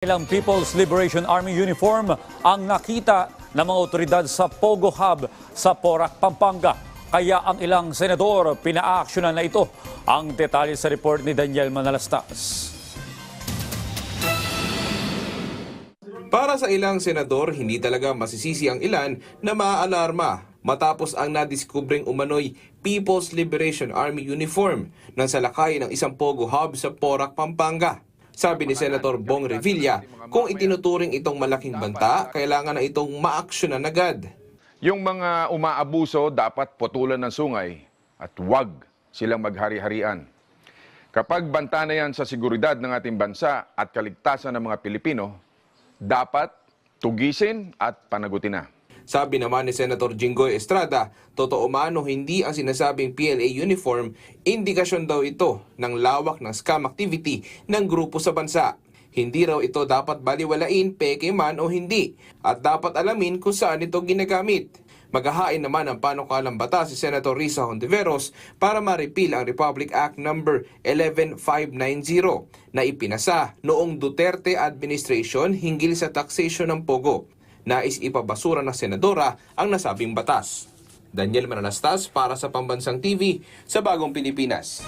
Ilang People's Liberation Army uniform ang nakita ng mga otoridad sa Pogo Hub sa Porac, Pampanga. Kaya ang ilang senador pinaaksyonan na ito. Ang detalye sa report ni Daniel Manalastas. Para sa ilang senador, hindi talaga masisisi ang ilan na maaalarma matapos ang nadiskubring umano'y People's Liberation Army uniform ng salakay ng isang Pogo Hub sa Porac, Pampanga. Sabi ni Senator Bong Revilla, kung itinuturing itong malaking banta, kailangan na itong maaksyonan agad. Yung mga umaabuso dapat putulan ng sungay at huwag silang maghari-harian. Kapag banta na yan sa seguridad ng ating bansa at kaligtasan ng mga Pilipino, dapat tugisin at panagutin na. Sabi naman ni Senator Jinggoy Estrada, totoo man o hindi ang sinasabing PLA uniform, indikasyon daw ito ng lawak ng scam activity ng grupo sa bansa. Hindi raw ito dapat baliwalain, peke man o hindi, at dapat alamin kung saan ito ginagamit. Maghahain naman ng panukalang batas si Senator Risa Hontiveros para ma-repeal ang Republic Act No. 11590 na ipinasa noong Duterte administration hinggil sa taxation ng Pogo. Nais ipabasura ng senadora ang nasabing batas. Daniel Manalastas para sa Pambansang TV sa Bagong Pilipinas.